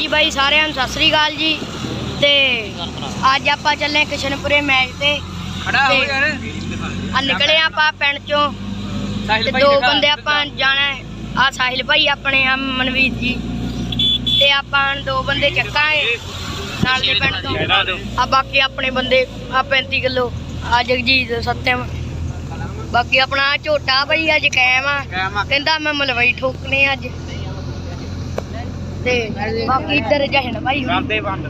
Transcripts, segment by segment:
ਹਾਂਜੀ ਬਾਈ ਸਾਰਿਆਂ ਨੂੰ ਸਤਿ ਸ੍ਰੀ ਅਕਾਲ ਜੀ। ਤੇ ਅੱਜ ਆਪਾਂ ਚੱਲੇ ਕਿਸ਼ਨਪੁਰੇ ਮੈਚ ਤੇ। ਖੜਾ ਹੋ ਯਾਰ। ਆ ਨਿਕਲੇ ਆਪਾਂ ਪਿੰਡ ਚੋਂ। ਸਾਹਿਲ ਤੇ ਭਾਈ ਦੋ। ਬੰਦੇ ਆਪਾਂ ਜਾਣਾ ਆ ਸਾਹਿਲ ਭਾਈ ਆਪਣੇ ਆ ਮਨਵੀਰ ਜੀ। ਤੇ ਆਪਾਂ ਦੋ ਬੰਦੇ ਚੱਕਾਂਗੇ ਨਾਲ ਦੇ ਪਿੰਡ ਤੋਂ। ਆ ਬਾਕੀ ਆਪਣੇ ਬੰਦੇ ਆ 35 ਕਿਲੋ। ਆ ਜਗਜੀਤ ਸੱਤਿਆਮ ਬਾਕੀ ਆਪਣਾ ਝੋਟਾ ਭਾਈ ਅੱਜ ਕਾਇਮ ਆ। ਕਹਿੰਦਾ ਮੈਂ ਮਲਵਈ ਠੋਕਣੀ ਅੱਜ। ਤੇ ਬਾਕੀ ਇੱਧਰ ਜਹਨ ਭਾਈ। ਹੁਣ। ਕਰਦੇ ਬੰਦ।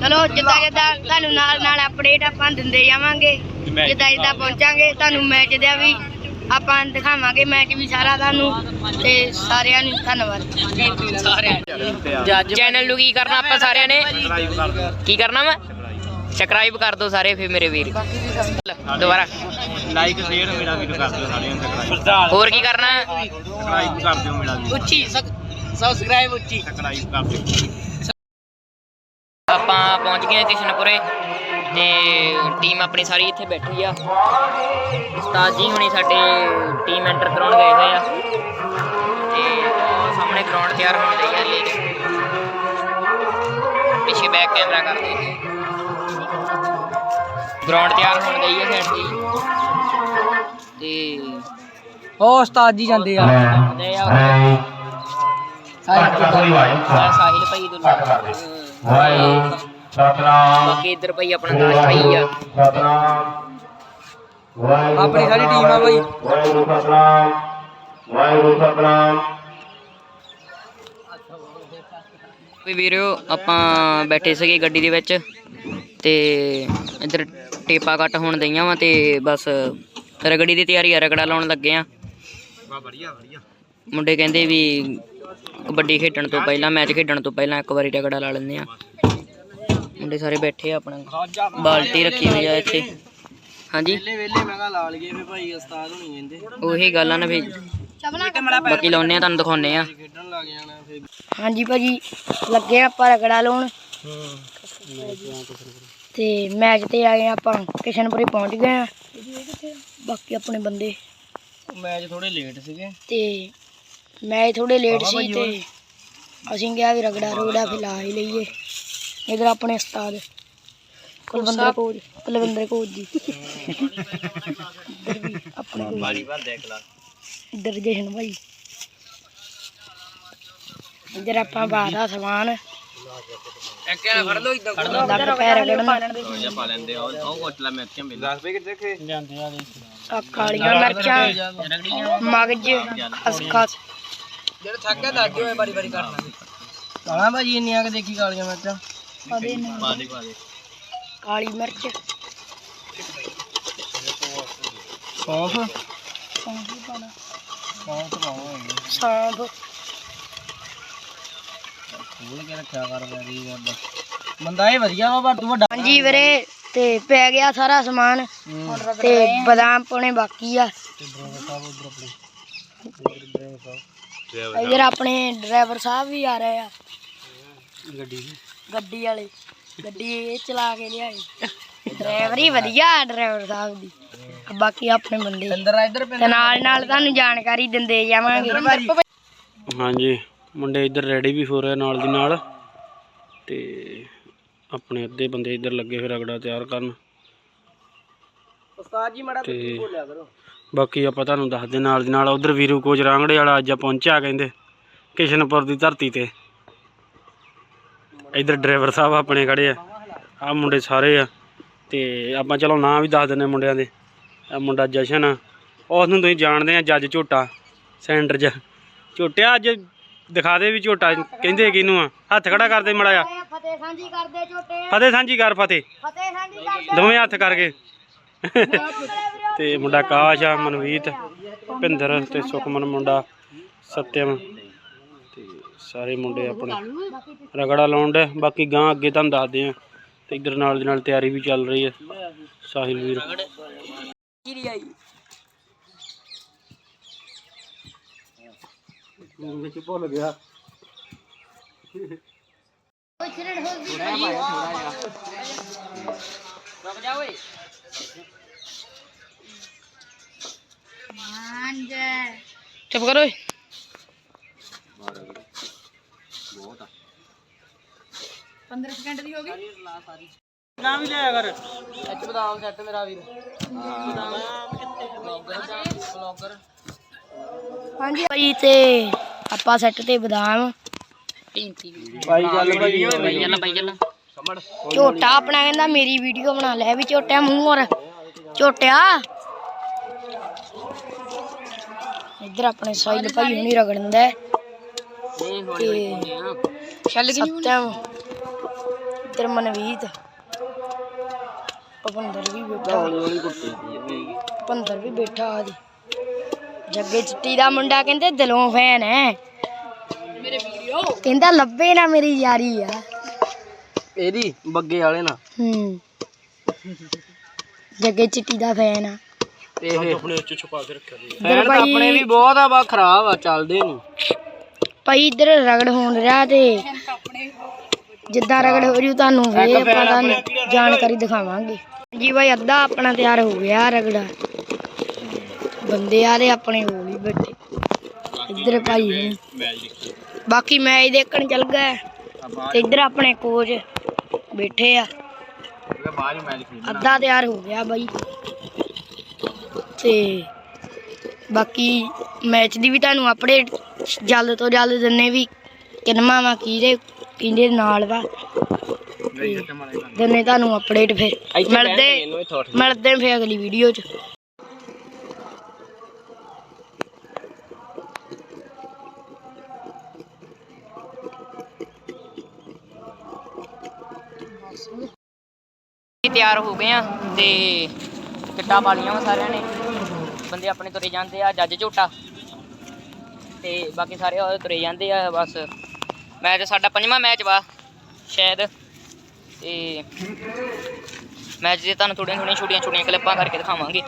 ਚਲੋ ਜਿੱਦਾਂ ਜਿੱਦਾਂ ਤੁਹਾਨੂੰ ਨਾਲ ਨਾਲ ਅਪਡੇਟ ਆਪਾਂ ਦਿੰਦੇ ਜਾਵਾਂਗੇ। ਜਿੱਦਾਂ ਜਿੱਦਾਂ ਪਹੁੰਚਾਂਗੇ ਤੁਹਾਨੂੰ ਮੈਚ ਦਾ ਵੀ ਆਪਾਂ ਦਿਖਾਵਾਂਗੇ ਮੈਚ ਵੀ ਸਾਰਾ ਤੁਹਾਨੂੰ। ਤੇ ਸਾਰਿਆਂ ਨੂੰ ਧੰਨਵਾਦ। ਜੱਜ ਚੈਨਲ ਨੂੰ ਕੀ ਕਰਨਾ ਆਪਾਂ ਸਾਰਿਆਂ ਨੇ? ਕੀ ਕਰਨਾ ਵਾ? ਸਬਸਕ੍ਰਾਈਬ ਕਰ ਦਿਓ ਸਾਰੇ ਫਿਰ ਮੇਰੇ ਵੀਰ। ਦੁਬਾਰਾ। ਲਾਈਕ ਸ਼ੇਅਰ ਮੇਰਾ ਵੀਡੀਓ ਕਰ ਦਿਓ ਸਾਰਿਆਂ ਨੂੰ। ਸਬਸਕ੍ਰਾਈਬ ਹੋਰ ਕੀ ਕਰਨਾ? ਸਬਸਕ੍ਰਾਈਬ ਕਰ ਦਿਓ ਮੇਰਾ ਵੀਡੀਓ ਉੱਚੀ ਸਬਸਕ੍ਰਾਈਬ ਉੱਚੀ। ਸਬਸਕ੍ਰਾਈਬ ਕਰ ਦਿਓ ਆਪਾਂ ਪਹੁੰਚ ਗਏ ਕਿਸ਼ਨਪੁਰੇ ਤੇ ਟੀਮ ਆਪਣੀ ਸਾਰੀ ਇੱਥੇ ਬੈਠੀ ਆ। ਉਸਤਾਦ ਜੀ ਹੁਣੀ ਸਾਡੇ ਟੀਮ ਐਂਟਰ ਕਰਾਉਣ ਗਏ ਹੋਏ ਆ। ਤੇ ਉਹ ਸਾਹਮਣੇ ਗਰਾਊਂਡ ਤਿਆਰ ਹੋਣ ਲਈ ਆ ਲੈ ਪਿੱਛੇ ਬੈਕ ਕੈਮਰਾ ਕਰ ਦੇ ਗਰਾਊਂਡ ਤਿਆਰ ਹੋਣ ਗਈ ਹੈ ਸਾਡੀ। ਤੇ ਉਹ ਉਸਤਾਦ ਜੀ ਜਾਂਦੇ ਆ। ਦੇ ਆ। ਸਾਹਿਲ ਭਾਈ ਦੁੱਲਾ। ਬਾਕੀ ਇੱਧਰ ਭਾਈ ਆਪਣਾ ਦਾਸ ਭਾਈ ਆ। ਆਪਣੀ ਸਾਰੀ ਟੀਮ ਆ ਬਾਈ ਵੀ ਵੀਰੋ ਆਪਾਂ ਬੈਠੇ ਸੀਗੇ ਗੱਡੀ ਦੇ ਵਿੱਚ ਤੇ ਇੱਧਰ ਟੇਪਾ ਕੱਟ ਹੋਣ ਦਈਆਂ ਵਾ ਤੇ ਬਸ ਰਗੜੀ ਦੀ ਤਿਆਰੀ ਆ ਰਗੜਾ ਲਾਉਣ ਲੱਗੇ ਆ। ਵਧੀਆ ਵਧੀਆ। ਮੁੰਡੇ ਕਹਿੰਦੇ ਵੀ ਕਬੱਡੀ ਖੇਡਣ ਤੋਂ ਪਹਿਲਾਂ ਮੈਚ ਖੇਡਣ ਤੋਂ ਪਹਿਲਾਂ ਇੱਕ ਵਾਰੀ ਰਗੜਾ ਲਾ ਲੈਂਦੇ ਆ ਮੁੰਡੇ ਸਾਰੇ ਬੈਠੇ ਆ ਆਪਣਾ। ਬਾਲਟੀ ਰੱਖੀ ਹੋਈ ਆ ਇੱਥੇ। ਹਾਂਜੀ? ਵੇਲੇ ਵੇਲੇ ਮੈਂ ਕਹਾ ਲਾ ਲਈਏ ਫੇ ਭਾਈ ਉਸਤਾਦ ਹੋਣੀ ਕਹਿੰਦੇ ਉਹੀ ਗੱਲ ਆ ਨਾ ਵੀ ਬਾਕੀ ਲਾਉਨੇ ਆ ਤੁਹਾਨੂੰ ਦਿਖਾਉਨੇ ਆ ਖੇਡਣ ਲੱਗ ਜਾਣਾ ਫੇ ਹਾਂਜੀ ਭਾਜੀ ਲੱਗੇ ਆਪਾਂ ਰਗੜਾ ਲਾਉਣ। ਤੇ ਮੈਚ ਤੇ ਆ ਗਏ ਆਪਾਂ ਕਿਸ਼ਨਪੁਰੇ ਪਹੁੰਚ ਗਏ ਆ ਬਾਕੀ ਆਪਣੇ ਬੰਦੇ। ਮੈਚ ਥੋੜੇ ਲੇਟ ਸੀਗੇ। ਤੇ ਮੈਚ ਥੋੜੇ ਲੇਟ ਸੀ ਤੇ ਅਸੀਂ ਕਿਹਾ ਵੀ ਰਗੜਾ ਰੁਗੜਾ ਫਿਲਾ ਹੀ ਲਈਏ। ਇਧਰ ਆਪਣੇ ਉਸਤਾਦ ਕੁਲਵੰਦਰ ਕੋਚ ਕੁਲਵੰਦਰ ਕੋਚ ਜੀ। ਇੱਧਰ ਵੀ ਆਪਣੇ ਕੋਚ ਬਾਰੀ ਭਰ ਦੇ ਕਲਾ ਇੱਧਰ ਜਸ਼ਨ ਭਾਈ। ਇੱਧਰ ਆਪਾਂ ਬਾਹਰ ਸਮਾਨ। ਇੱਕ ਜਣਾ ਫੜ ਲਓ ਇਦਾਂ ਲੱਗ ਪੈ ਰਗੜਨ ਜਾਂ ਪਾ ਲੈਂਦੇ ਆ ਉਹ ਕੋਟਲਾ ਮਿਰਚਾਂ ਮਿਲ 10 ਰੁਪਏ ਕਿੱਥੇ ਖੇ ਜਾਂਦੇ ਆ ਆਹ ਕਾਲੀਆਂ ਮਿਰਚਾਂ ਮਗਜ ਖਸਖਸ ਜਿਹੜੇ ਥੱਕ ਗਿਆ ਦੱਸ ਦਿਓ ਬਾਰੀ ਬਾਰੀ ਕਰਨਾ। ਕਾਲਾ ਭਾਜੀ ਇੰਨੀਆਂ ਕਿ ਦੇਖੀ ਕਾਲੀਆਂ ਮਿਰਚਾਂ? ਪਾ ਦੇ ਪਾ ਦੇ ਕਾਲੀ ਮਿਰਚ। ਸੌਂਫ? ਸੌਂਫ ਪਾਣਾ। ਸੌਂਫ ਪਾਓ ਸੌਂਫ ਖੋਲ ਕੇ ਰੱਖਿਆ ਕਰ ਵੈਰੀ ਗੁੱਡ ਬੰਦਾ ਇਹ ਵਧੀਆ ਵਾ ਪਰ ਤੂੰ ਵੱਡਾ ਹਾਂਜੀ ਵੀਰੇ ਤੇ ਪੈ ਗਿਆ ਸਾਰਾ ਸਮਾਨ ਤੇ ਬਦਾਮ ਪਾਉਣੇ ਬਾਕੀ ਆ। ਇਧਰ ਆਪਣੇ ਡਰਾਈਵਰ ਸਾਹਿਬ ਵੀ ਆ ਰਹੇ ਆ। ਗੱਡੀ ਗੱਡੀ ਵਾਲੇ। ਗੱਡੀ ਇਹ ਚਲਾ ਕੇ ਲਿਆਏ। ਡਰਾਈਵਰ ਹੀ ਵਧੀਆ ਡਰਾਈਵਰ ਸਾਹਿਬ ਦੀ। ਬਾਕੀ ਆਪਣੇ ਬੰਦੇ। ਅੰਦਰ ਆ ਇੱਧਰ ਤੇ ਨਾਲ ਨਾਲ ਤੁਹਾਨੂੰ ਜਾਣਕਾਰੀ ਦਿੰਦੇ ਜਾਵਾਂਗੇ। ਹਾਂਜੀ ਮੁੰਡੇ ਇੱਧਰ ਰੈਡੀ ਵੀ ਹੋ ਰਹੇ ਨਾਲ ਦੀ ਨਾਲ। ਤੇ ਆਪਣੇ ਅੱਧੇ ਬੰਦੇ ਇੱਧਰ ਲੱਗੇ ਫਿਰ ਰਗੜਾ ਤਿਆਰ ਕਰਨ। ਉਸਤਾਦ ਜੀ ਮੜਾ ਤੇ ਬੋਲਿਆ ਕਰੋ। ਬਾਕੀ ਆਪਾਂ ਤੁਹਾਨੂੰ ਦੱਸਦੇ ਨਾਲ ਦੀ ਨਾਲ ਉਧਰ ਵੀਰੂ ਕੋਚ ਰਾਂਗੜੇ ਵਾਲਾ ਅੱਜ ਪਹੁੰਚਿਆ ਕਹਿੰਦੇ ਕਿਸ਼ਨਪੁਰ ਦੀ ਧਰਤੀ ਤੇ। ਇੱਧਰ ਡਰਾਈਵਰ ਸਾਹਿਬ ਆਪਣੇ ਖੜੇ ਆ ਆ ਮੁੰਡੇ ਸਾਰੇ ਆ ਤੇ ਆਪਾਂ ਚਲੋ ਨਾਂ ਵੀ ਦੱਸ ਦਿੰਨੇ ਮੁੰਡਿਆਂ ਦੇ ਆ ਮੁੰਡਾ ਜਸ਼ਨ ਆ ਉਸ ਨੂੰ ਤੁਸੀਂ ਜਾਣਦੇ ਆ ਜੱਜ ਝੋਟਾ ਸੈਂਟਰ 'ਚ। ਝੋਟਿਆ ਅੱਜ ਦਿਖਾ ਦੇ ਵੀ ਝੋਟਾ ਕਹਿੰਦੇ ਕਿਹਨੂੰ ਆ? ਹੱਥ ਖੜਾ ਕਰਦੇ ਮੜਾ ਆ ਫਤਿਹ ਸਾਂਝੀ ਕਰਦੇ ਝੋਟੇ। ਫਤਿਹ ਸਾਂਝੀ ਕਰ ਫਤਿਹ। ਫਤਿਹ ਸਾਂਝੀ ਕਰਦੇ ਦੋਵੇਂ ਹੱਥ ਕਰਕੇ। ਤੇ ਮੁੰਡਾ ਕਾਸ਼ ਆ ਮਨਵੀਤ ਭਿੰਦਰ ਤੇ ਸੁਖਮਨ ਮੁੰਡਾ ਸਤਿਅਮ। ਤੇ ਸਾਰੇ ਮੁੰਡੇ ਆਪਣੇ ਰਗੜਾ ਲਾਉਣ ਦੇ ਬਾਕੀ ਗਾਂ ਅੱਗੇ ਤੁਹਾਨੂੰ ਦੱਸਦੇ ਆ ਤੇ ਇਧਰ ਨਾਲ ਦੀ ਨਾਲ ਤਿਆਰੀ ਵੀ ਚੱਲ ਰਹੀ ਹੈ ਸਾਹਿਲ ਵੀਰ। ਚੁੱਪ ਕਰੋ ਓਏ। ਨਾ ਵੀ ਲਿਆ ਕਰ। ਐਚ ਬਦਾਮ ਸੈੱਟ ਮੇਰਾ ਵੀਰ। ਬਲੌਗਰ ਹਾਂਜੀ। ਭਾਈ ਤੇ ਆਪਾਂ ਸੈੱਟ ਤੇ ਬਦਾਮ। ਭਾਈ ਚੱਲ ਭਾਈ। ਬਾਈ ਚੱਲ ਬਾਈ ਚੱਲ। ਝੋਟਾ ਆਪਣਾ ਕਹਿੰਦਾ ਮੇਰੀ ਵੀਡੀਓ ਬਣਾ ਲੈ ਵੀ ਝੋਟਿਆ ਮੂੰਹ ਔਰ ਝੋਟਿਆ। ਇੱਧਰ ਆਪਣੇ ਸਾਈਲ ਭਾਈ ਹੁਣੀ ਰਗੜਦਾ ਹੈ। ਤੇ ਚੱਲ ਗਈ ਸਤਮ ਇੱਧਰ ਮਨਵੀਤ ਭਵੰਦਰ ਵੀ ਬੈਠਾ। ਭਵੰਦਰ ਵੀ ਬੈਠਾ ਆਦੀ ਜੱਗੇ ਚਿੱਟੀ ਦਾ ਮੁੰਡਾ ਕਹਿੰਦੇ ਦਿਲੋਂ ਫੈਨ ਹੈ। ਮੇਰੇ ਵੀਡੀਓ ਕਹਿੰਦਾ ਲੱਭੇ ਨਾ ਮੇਰੀ ਯਾਰੀ ਆ। ਇਹਦੀ ਬੱਗੇ ਵਾਲੇ ਨਾਲ। ਹੂੰ। ਜੱਗੇ ਚਿੱਟੀ ਦਾ ਫੈਨ ਆ। ਇਹ ਆਪਣੇ ਉੱਚ ਛੁਪਾ ਕੇ ਰੱਖਿਆ ਜੀ ਫੈਨ ਤਾਂ ਆਪਣੇ ਵੀ ਬਹੁਤ ਆ ਬਾ ਖਰਾਬ ਆ ਚੱਲਦੇ ਨਹੀਂ ਭਾਈ ਇੱਧਰ ਰਗੜ ਹੋਣ ਰਿਹਾ ਤੇ ਜਿੱਦਾਂ ਰਗੜ ਹੋ ਰਹੀ ਤੁਹਾਨੂੰ ਫੇਰ ਆਪਾਂ ਤੁਹਾਨੂੰ ਜਾਣਕਾਰੀ ਦਿਖਾਵਾਂਗੇ। ਜੀ ਭਾਈ ਅੱਧਾ ਆਪਣਾ ਤਿਆਰ ਹੋ ਗਿਆ ਰਗੜਾ। ਬੰਦੇ ਆ ਰਹੇ ਆਪਣੇ ਹੋ ਵੀ ਬੈਠੇ। ਇੱਧਰ ਭਾਈ। ਬਾਕੀ ਮੈਚ ਦੇਖਣ ਚੱਲ ਗਏ ਤੇ ਇੱਧਰ ਆਪਣੇ ਕੋਚ ਬੈਠੇ ਆ। ਅੱਧਾ ਤਿਆਰ ਹੋ ਗਿਆ ਬਾਈ। ਤੇ ਬਾਕੀ ਮੈਚ ਦੀ ਵੀ ਤੁਹਾਨੂੰ ਅਪਡੇਟ ਜਲਦ ਤੋਂ ਜਲਦ ਦਿੰਨੇ ਵੀ ਕਿਨਮਾ ਵਾ ਕਿਹਦੇ ਕਿਹਦੇ ਨਾਲ ਵਾ। ਦਿੰਨੇ ਤੁਹਾਨੂੰ ਅਪਡੇਟ ਫਿਰ। ਮਿਲਦੇ ਮਿਲਦੇ ਫਿਰ ਅਗਲੀ ਵੀਡੀਓ 'ਚ। ਤਿਆਰ ਹੋ ਗਏ ਆ ਤੇ ਕਿੱਟਾਂ ਪਾ ਲਈਆਂ ਵਾ ਸਾਰਿਆਂ ਨੇ। ਬੰਦੇ ਆਪਣੇ ਤੁਰੇ ਜਾਂਦੇ ਆ, ਜੱਜ ਝੋਟਾ। ਤੇ ਬਾਕੀ ਸਾਰੇ ਉਹ ਤੁਰੇ ਜਾਂਦੇ ਆ, ਬਸ। ਮੈਚ ਸਾਡਾ ਪੰਜਵਾਂ ਮੈਚ ਵਾ, ਸ਼ਾਇਦ। ਤੇ ਮੈਚ ਦੇ ਤੁਹਾਨੂੰ ਥੋੜੀਆਂ ਥੋੜੀਆਂ ਛੋਟੀਆਂ ਛੋਟੀਆਂ ਕਲਿੱਪਾਂ ਕਰਕੇ ਦਿਖਾਵਾਂਗੇ।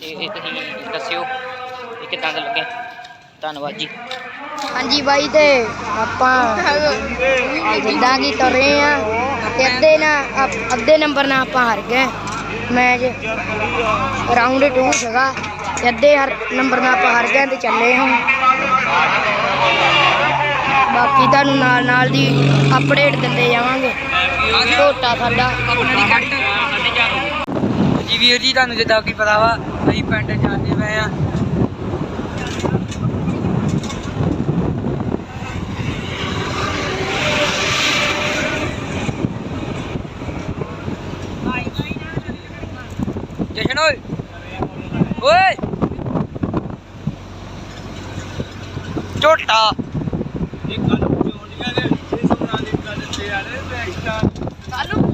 ਤੇ ਇਹ ਤੁਸੀਂ ਦੱਸਿਓ ਕਿ ਕਿੱਦਾਂ ਦਾ ਲੱਗਿਆ। ਧੰਨਵਾਦ ਜੀ। ਹਾਂਜੀ ਬਾਈ ਤੇ ਆਪਾਂ ਜਿੱਦਾਂ ਕਿ ਤੁਰੇ ਆ, ਤੇ ਅੱਧੇ ਨਾ ਅੱਧੇ ਨੰਬਰ ਨਾਲ ਆਪਾਂ ਹਾਰ ਗਏ। ਮੈਚ ਰਾਉਂਡ 2 ਸੀਗਾ। ਤੇ ਅੱਧੇ ਹਰ ਨੰਬਰ ਨਾਲ ਆਪਾਂ ਹਰ ਗਏ ਤੇ ਚੱਲੇ ਹਾਂ। ਬਾਕੀ ਤੁਹਾਨੂੰ ਨਾਲ ਨਾਲ ਦੀ ਅਪਡੇਟ ਦਿੰਦੇ ਜਾਵਾਂਗੇ। ਝੋਟਾ ਸਾਡਾ। ਜੀ ਵੀਰ ਜੀ, ਤੁਹਾਨੂੰ ਜਿੱਦਾਂ ਕੀ ਪਤਾ ਵਾ, ਅਸੀਂ ਪਿੰਡ ਜਾਂਦੇ ਪਏ ਆ ਜਸ਼ਨ ਓਏ ਓਏ ਝੋਟਾ। ਕਾਲੂ